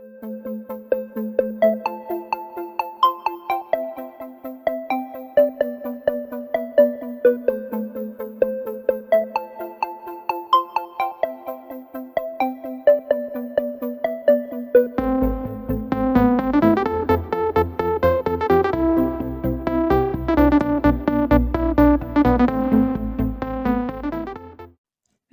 Mm-hmm.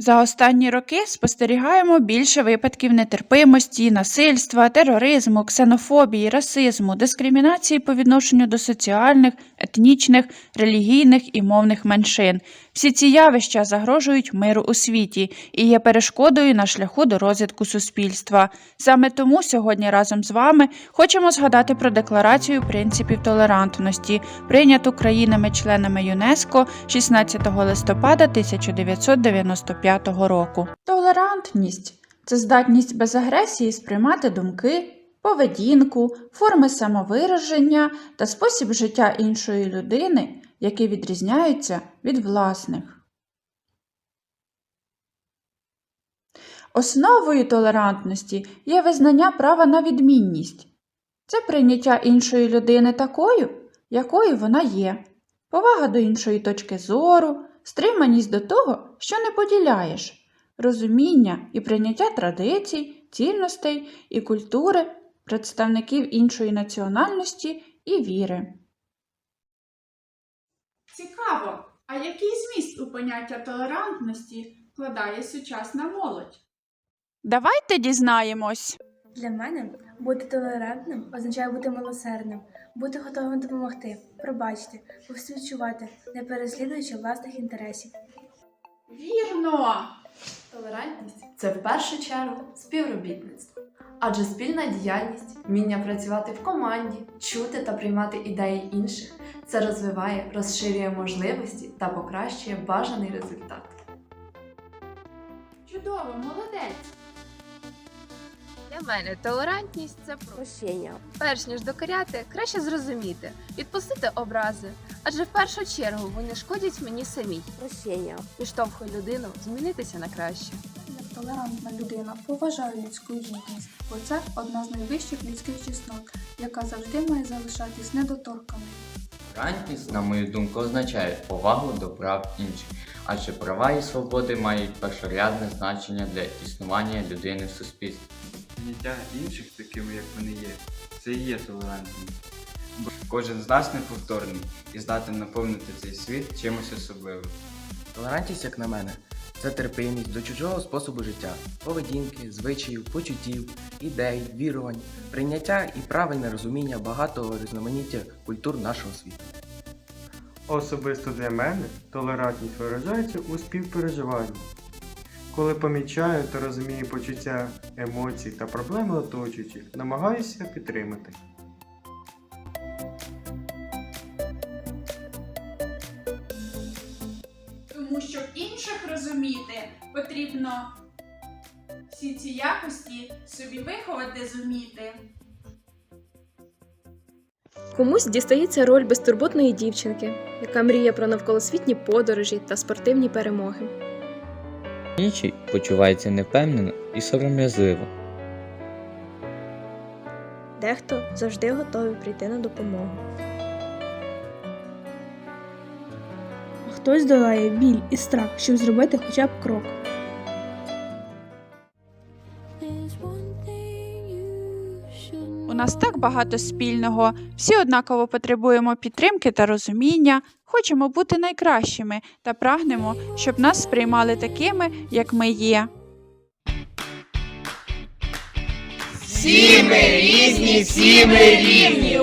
За останні роки спостерігаємо більше випадків нетерпимості, насильства, тероризму, ксенофобії, расизму, дискримінації по відношенню до соціальних, етнічних, релігійних і мовних меншин. Всі ці явища загрожують миру у світі і є перешкодою на шляху до розвитку суспільства. Саме тому сьогодні разом з вами хочемо згадати про декларацію принципів толерантності, прийняту країнами-членами ЮНЕСКО 16 листопада 1995 року. Толерантність це здатність без агресії сприймати думки, поведінку, форми самовираження та спосіб життя іншої людини, які відрізняються від власних. Основою толерантності є визнання права на відмінність. Це прийняття іншої людини такою, якою вона є, повага до іншої точки зору, стриманість до того, що не поділяєш, розуміння і прийняття традицій, цінностей і культури представників іншої національності і віри. Цікаво, а який зміст у поняття толерантності вкладає сучасна молодь? Давайте дізнаємось. Для мене бути толерантним означає бути милосердним, бути готовим допомогти, пробачити, повсвідчувати, не переслідуючи власних інтересів. Вірно! Толерантність це в першу чергу співробітництво, адже спільна діяльність, вміння працювати в команді, чути та приймати ідеї інших це розвиває, розширює можливості та покращує бажаний результат. Чудово, молодець! Для мене толерантність це Прощення. перш ніж докоряти, краще зрозуміти, відпустити образи, адже в першу чергу вони шкодять мені самій. Прощення. Підштовхує людину змінитися на краще. Толерантна людина поважає людську гідність, бо це одна з найвищих людських чеснот, яка завжди має залишатись недоторканою. Толерантність, на мою думку, означає повагу до прав інших, адже права і свободи мають першорядне значення для існування людини в суспільстві. Прийняття інших такими, як вони є, це і є толерантність. Бо кожен з нас неповторний і здатен наповнити цей світ чимось особливим. Толерантність, як на мене, це терпимість до чужого способу життя, поведінки, звичаїв, почуттів, ідей, вірувань, прийняття і правильне розуміння багатого різноманіття культур нашого світу. Особисто для мене толерантність виражається у співпереживанні. Коли помічаю та розумію почуття емоцій та проблеми оточуючих, намагаюся підтримати. Тому щоб інших розуміти, потрібно всі ці якості собі виховати зуміти. Комусь дістається роль безтурботної дівчинки, яка мріє про навколосвітні подорожі та спортивні перемоги. Інші почуваються невпевнено і сором'язливо. Дехто завжди готовий прийти на допомогу. Хтось долає біль і страх, щоб зробити хоча б крок. У нас так багато спільного. Всі однаково потребуємо підтримки та розуміння, хочемо бути найкращими та прагнемо, щоб нас сприймали такими, як ми є. Всі ми різні, всі ми рівні!